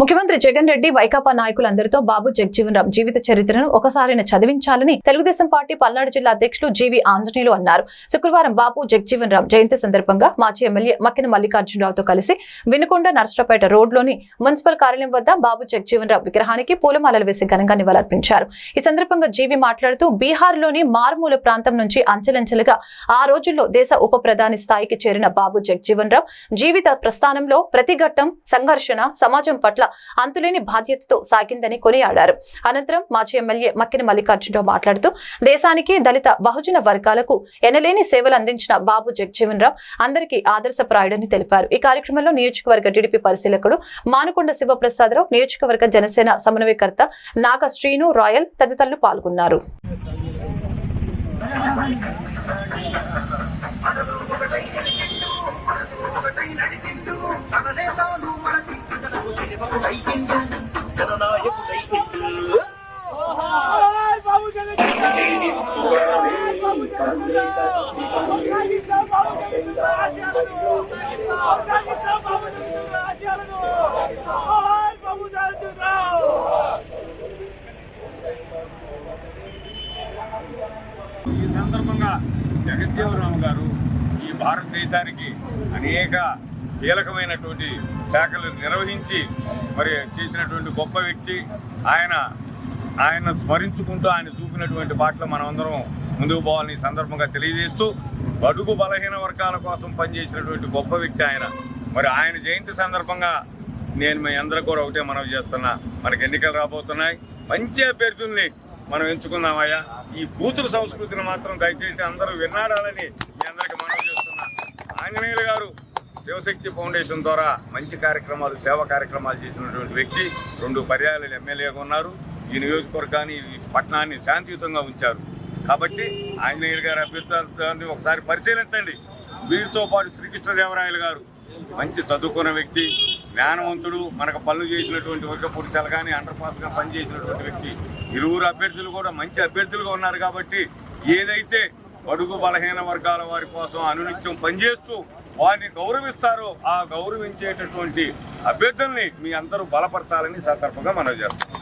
ముఖ్యమంత్రి జగన్ రెడ్డి వైకాపా నాయకులందరితో బాబు జగజీవన్ రామ్ జీవిత చరిత్రను ఒకసారిని చదివించాలని తెలుగుదేశం పార్టీ పల్నాడు జిల్లా అధ్యక్షులు జీవి ఆంజనేయులు అన్నారు. శుక్రవారం బాబు జగజీవన్ రామ్ జయంతి సందర్భంగా మాజీ ఎమ్మెల్యే మక్కిన మల్లికార్జునరావుతో కలిసి వినుకొండ నర్సరాపేట రోడ్లోని మున్సిపల్ కార్యాలయం వద్ద బాబు జగజీవన్ రామ్ విగ్రహానికి పూలమాలలు వేసి ఘనంగా నివాళులర్పించారు. ఈ సందర్భంగా జీవి మాట్లాడుతూ బీహార్లోని మారుమూల ప్రాంతం నుంచి అంచెలంచెలుగా ఆ రోజుల్లో దేశ ఉప ప్రధాని స్థాయికి చేరిన బాబు జగజీవన్ రామ్ జీవిత ప్రస్థానంలో ప్రతి ఘట్టం సంఘర్షణ సమాజం పట్ల అంతులేని బాధ్యతతో సాగిందని కొనియాడారు. అనంతరం మాజీ ఎమ్మెల్యే మక్కిన మల్లికార్జునరావు మాట్లాడుతూ దేశానికి దళిత బహుజన వర్గాలకు ఎనలేని సేవలు అందించిన బాబు జగజీవన్ రావు అందరికీ ఆదర్శప్రాయుడని తెలిపారు. ఈ కార్యక్రమంలో నియోజకవర్గ టీడీపీ పరిశీలకుడు మానుకొండ శివప్రసాదరావు నియోజకవర్గ జనసేన సమన్వయకర్త నాగ శ్రీను రాయల్ తదితరులు పాల్గొన్నారు. జోహార్ ఈ సందర్భంగా జగజ్జీవరామ్ గారు ఈ భారతదేశానికి అనేక కీలకమైనటువంటి శాఖలు నిర్వహించి మరి చేసినటువంటి గొప్ప వ్యక్తి. ఆయన ఆయన స్మరించుకుంటూ ఆయన చూపినటువంటి బాటలో మనం అందరం ముందుకు పోవాలని సందర్భంగా తెలియజేస్తూ బడుగు బలహీన వర్గాల కోసం పనిచేసినటువంటి గొప్ప వ్యక్తి ఆయన. మరి ఆయన జయంతి సందర్భంగా నేను మీ అందరూ కూడా ఒకటే మనవి చేస్తున్నా. మనకి ఎన్నికలు రాబోతున్నాయి. మంచి అభ్యర్థుల్ని మనం ఎంచుకుందామయ్యా. ఈ కూతురు సంస్కృతిని మాత్రం దయచేసి అందరూ విన్నాడాలని మీ అందరికి మనవి చేస్తున్నా. ఆంజనేయులు గారు శివశక్తి ఫౌండేషన్ ద్వారా మంచి కార్యక్రమాలు సేవా కార్యక్రమాలు చేసినటువంటి వ్యక్తి. రెండు పర్యాయాలు ఎమ్మెల్యేగా ఉన్నారు. ఈ నియోజకవర్గాన్ని ఈ పట్టణాన్ని శాంతియుతంగా ఉంచారు. కాబట్టి ఆంజనేయులు గారి అభ్యర్థాన్ని ఒకసారి పరిశీలించండి. వీరితో పాటు శ్రీకృష్ణదేవరాయలు గారు మంచి చదువుకున్న వ్యక్తి జ్ఞానవంతుడు మనకు పనులు చేసినటువంటి వర్గ పురుషాలు కానీ అండర్ పాస్గా పనిచేసినటువంటి వ్యక్తి. ఇరువురు అభ్యర్థులు కూడా మంచి అభ్యర్థులుగా ఉన్నారు కాబట్టి ఏదైతే బడుగు బలహీన వర్గాల వారి కోసం అనునిత్యం పనిచేస్తూ వారిని గౌరవిస్తారో ఆ గౌరవించేటటువంటి అభ్యర్థుల్ని మీ అందరూ బలపరచాలని సందర్భంగా మనవి చేస్తాం